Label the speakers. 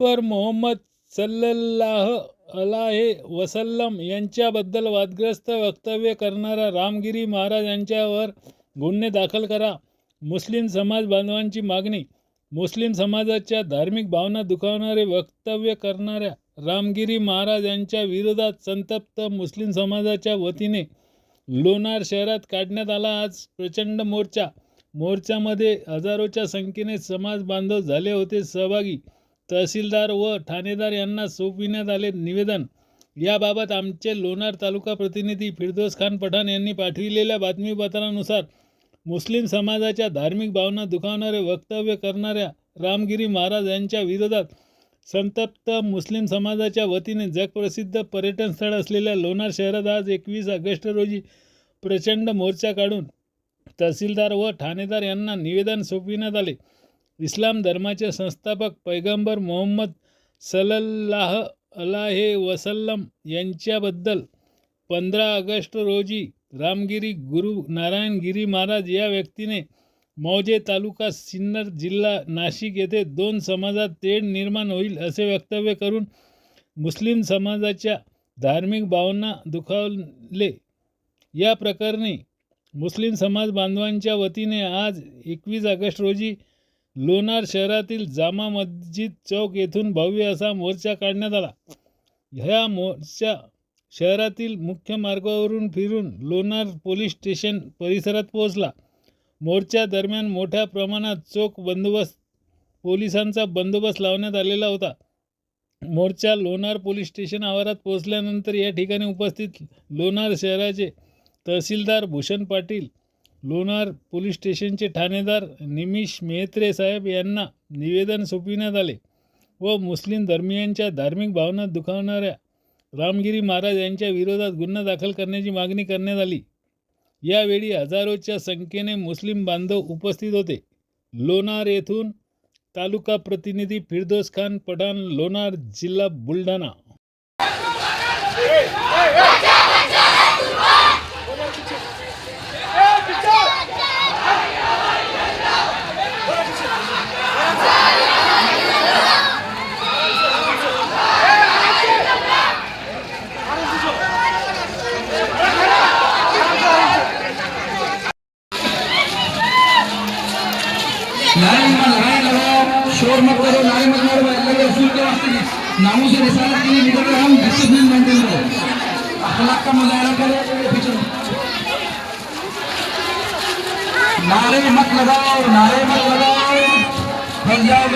Speaker 1: वर मोहम्मद सल्लल्लाह अलाहे वसल्लम यांच्याबद्दल वादग्रस्त वक्तव्य करणारा रामगिरी महाराज यांच्यावर गुन्हे दाखल करा. मुस्लिम समाज बांधवांची मागणी. मुस्लिम समाजाच्या धार्मिक भावना दुखावणारे वक्तव्य करणाऱ्या रामगिरी महाराज यांच्या विरोधात संतप्त मुस्लिम समाजाच्या वतीने लोणार शहरात काढण्यात आला आज प्रचंड मोर्चा. मोर्चामध्ये हजारोच्या संख्येने समाज बांधव झाले होते. सहभागी तहसीलदार व ठाणेदार यांना सोपविण्यात आले निवेदन. याबाबत आमचे लोणार तालुका प्रतिनिधी फिरदोस खान पठाण यांनी पाठविलेल्या बातमीपत्रानुसार मुस्लिम समाजाच्या धार्मिक भावना दुखावणारे वक्तव्य करणाऱ्या रामगिरी महाराज यांच्या विरोधात संतप्त मुस्लिम समाजाच्या वतीने जगप्रसिद्ध पर्यटन स्थळ असलेल्या लोणार शहरात आज एकवीस ऑगस्ट रोजी प्रचंड मोर्चा काढून तहसीलदार व ठाणेदार यांना निवेदन सोपविण्यात आले. इस्लाम धर्माचे संस्थापक पैगंबर मोहम्मद सलल्लाह अलाहे वसल्लम यांच्याबद्दल पंधरा ऑगस्ट रोजी रामगिरी गुरु नारायणगिरी महाराज या व्यक्तीने मौजे तालुका सिन्नर जिल्हा नाशिक येथे दोन समाजात तेढ निर्माण होईल असे वक्तव्य करून मुस्लिम समाजाच्या धार्मिक भावना दुखावले. या प्रकरणी मुस्लिम समाज बांधवांच्या वतीने आज एकवीस ऑगस्ट रोजी लोणार शहरातील जामा मस्जिद चौक येथून भव्य असा मोर्चा काढण्यात आला. ह्या मोर्चा शहरातील मुख्य मार्गावरून फिरून लोणार पोलीस स्टेशन परिसरात पोहोचला. मोर्चा दरम्यान मोठ्या प्रमाणात चोख बंदोबस्त पोलिसांचा बंदोबस्त लावण्यात आलेला होता. मोर्चा लोणार पोलीस स्टेशन आवारात पोहोचल्यानंतर या ठिकाणी उपस्थित लोणार शहराचे तहसीलदार भूषण पाटील लोणार पोलीस स्टेशनचे ठाणेदार निमिष मेहत्रे साहेब यांना निवेदन सोपविण्यात आले व मुस्लिम धर्मियांच्या धार्मिक भावना दुखावणाऱ्या रामगिरी महाराज यांच्या विरोधात गुन्हा दाखल करण्याची मागणी करण्यात आली. यावेळी हजारोच्या संख्येने मुस्लिम बांधव उपस्थित होते. लोणार येथून तालुका प्रतिनिधी फिरदोस खान पठाण लोणार जिल्हा बुलढाणा.
Speaker 2: नारे मत लगाए लगाओ शोर मत करो नारे मत मारो अल्लाह के रसूल के वास्ते की नामों से रिसालत के लिए निकल रहे हम डिसिप्लिन मेंटेन करो अखलाक का मुजाहरा करो नारे मत लगाओ। नारे मत लगाओ फंस जाओगे